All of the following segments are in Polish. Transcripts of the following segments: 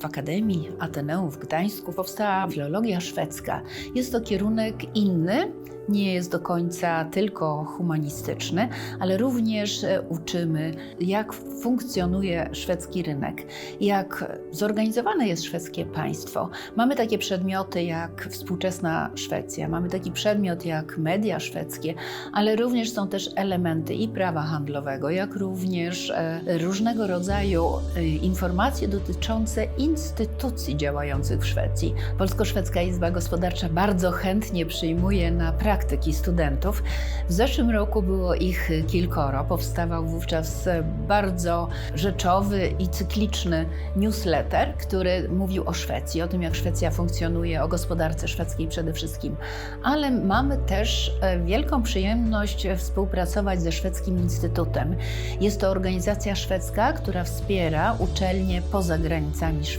W Akademii Ateneum w Gdańsku powstała filologia szwedzka. Jest to kierunek inny, nie jest do końca tylko humanistyczny, ale również e, uczymy, jak funkcjonuje szwedzki rynek, jak zorganizowane jest szwedzkie państwo. Mamy takie przedmioty jak współczesna Szwecja, mamy taki przedmiot jak media szwedzkie, ale również są też elementy i prawa handlowego, jak również e, różnego rodzaju e, informacje dotyczące instytucji działających w Szwecji. Polsko-Szwedzka Izba Gospodarcza bardzo chętnie przyjmuje na praktyki studentów. W zeszłym roku było ich kilkoro. Powstawał wówczas bardzo rzeczowy i cykliczny newsletter, który mówił o Szwecji, o tym, jak Szwecja funkcjonuje, o gospodarce szwedzkiej przede wszystkim. Ale mamy też e, wielką przyjemność współpracować ze Szwedzkim Instytutem. Jest to organizacja szwedzka, która wspiera uczelnie poza granicami Szwecji,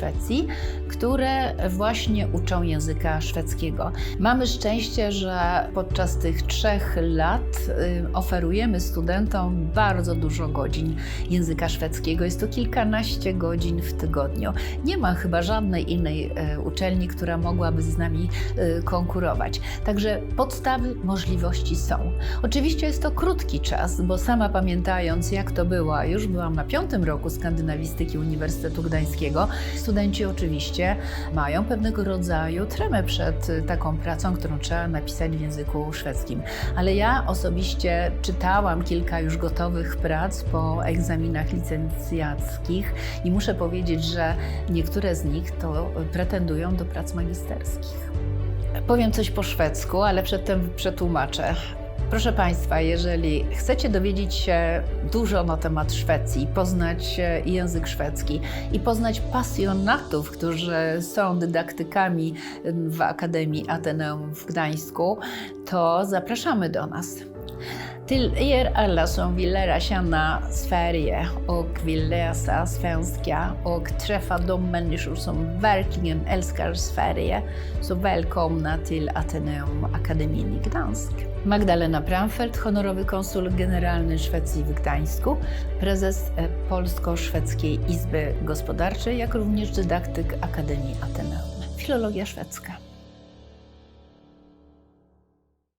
które właśnie uczą języka szwedzkiego. Mamy szczęście, że podczas tych trzech lat y, oferujemy studentom bardzo dużo godzin języka szwedzkiego. Jest to kilkanaście godzin w tygodniu. Nie ma chyba żadnej innej e, uczelni, która mogłaby z nami e, konkurować. Także podstawy możliwości są. Oczywiście jest to krótki czas, bo sama pamiętając, jak to było, już byłam na piątym roku skandynawistyki Uniwersytetu Gdańskiego, studenci oczywiście mają pewnego rodzaju tremę przed y, taką pracą, którą trzeba napisać w języku szwedzkim. Ale ja osobiście czytałam kilka już gotowych prac po egzaminach licencjackich i muszę powiedzieć, że niektóre z nich to pretendują do prac magisterskich. Powiem coś po szwedzku, ale przedtem przetłumaczę. Proszę Państwa, jeżeli chcecie dowiedzieć się dużo na temat Szwecji, poznać e, język szwedzki i poznać pasjonatów, którzy są dydaktykami w Akademii Ateneum w Gdańsku, to zapraszamy do nas. Till er alla som vill lära känna Sverige och vill läsa svenska och träffa de människor som verkligen älskar Sverige, så välkomna till Ateneum Akademin i Gdansk. Magdalena Bramfeld, honorowy konsul generalny Szwecji w Gdańsku, prezes e, Polsko-Szwedzkiej Izby Gospodarczej, jak również dydaktyk Akademii Ateneum. Filologia szwedzka.